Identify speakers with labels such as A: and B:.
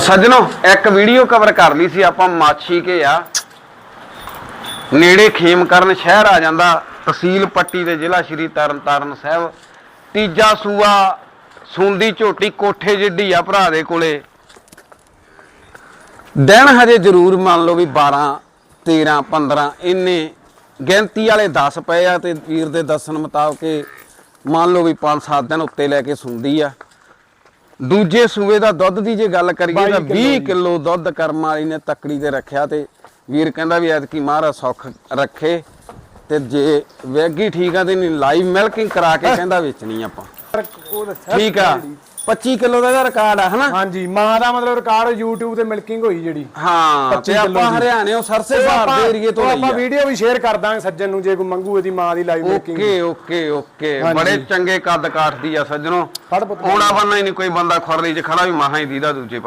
A: ਸੱਜਣੋ, ਇੱਕ video cover ਕਰ ਲਈ ਸੀ ਆਪਾਂ ਮਾਛੀ ਕੇ ਆ। ਨੇੜੇ ਖੇਮਕਰਨ ਸ਼ਹਿਰ ਆ ਜਾਂਦਾ, ਤਹਿਸੀਲ ਪੱਟੀ ਦੇ ਜ਼ਿਲ੍ਹਾ ਸ਼੍ਰੀ ਤਰਨਤਾਰਨ ਸਾਹਿਬ। ਤੀਜਾ ਸੂਆ, ਸੁੰਦੀ ਝੋਟੀ ਕੋਠੇ ਜਿੱਡੀ ਆ ਭਰਾ ਦੇ ਕੋਲੇ। ਦਿਨ ਹਜੇ ਜ਼ਰੂਰ ਮੰਨ ਲਓ ਵੀ 12 13 15 ਇੰਨੇ ਗਿਣਤੀ ਵਾਲੇ 10 ਪਏ ਆ ਤੇ ਵੀਰ ਦੇ ਦੱਸਣ ਮੁਤਾਬਕ ਮੰਨ ਲਓ ਵੀ 5-7 ਦਿਨ ਉੱਤੇ ਲੈ ਕੇ ਸੁੰਦੀ ਆ। ਦੂਜੇ ਸੂਏ ਦਾ ਦੁੱਧ ਦੀ ਜੇ ਗੱਲ ਕਰੀਏ ਤਾਂ 20 ਕਿਲੋ ਦੁੱਧ ਕਰਮ ਵਾਲੀ ਨੇ ਤੱਕੜੀ ਤੇ ਰੱਖਿਆ ਤੇ ਵੀਰ ਕਹਿੰਦਾ ਵੀ ਐਤਕੀ ਮਹਾਰਾਜ ਸੁੱਖ ਰੱਖੇ ਤੇ ਜੇ ਵੈਗੀ ਠੀਕ ਆ ਤੇ ਨਹੀਂ ਲਾਈਵ ਮਿਲਕਿੰਗ ਕਰਾ ਕੇ ਕਹਿੰਦਾ ਵੇਚਣੀ ਆਪਾਂ।
B: ਉਹ ਦੱਸਿਆ
A: ਠੀਕ ਆ। 25 ਕਿਲੋ ਦਾ ਇਹਦਾ ਰਿਕਾਰਡ ਆ ਹਨਾ?
B: ਹਾਂਜੀ ਮਾਂ ਦਾ ਮਤਲਬ ਰਿਕਾਰਡ YouTube ਤੇ ਮਿਲਕਿੰਗ ਹੋਈ ਜਿਹੜੀ।
A: ਹਾਂ
B: 25
A: ਤੇ ਆਪਾਂ। ਹਰਿਆਣੇੋਂ ਸਰਸੇ
B: ਉਹ
A: ਬਾਹਰ
B: ਆਪਾਂ-
A: ਦੇ ਏਰੀਏ ਤੋਂ ਲਈ
B: ਆਪਾਂ ਵੀਡੀਓ ਵੀ ਸ਼ੇਅਰ ਕਰ ਦਾਂਗੇ ਸੱਜਣ ਨੂੰ ਜੇ ਕੋਈ ਮੰਗੂ ਇਹਦੀ ਮਾਂ ਦੀ live milking
A: okay okay okay. ਬੜੇ ਚੰਗੇ ਕੱਦ ਕਾਠ ਦੀ ਆ ਸੱਜਣੋ।
B: ਫੜ ਪੁੱਤ।
A: ਆਉਣਾ ਬੰਨਾ ਹੀ ਨਹੀਂ ਕੋਈ ਬੰਦਾ ਖੁਰਲੀ 'ਚ ਖੜਾ ਵੀ ਮਹਾ ਹੀ ਦੀਦਾ ਦੂਜੇ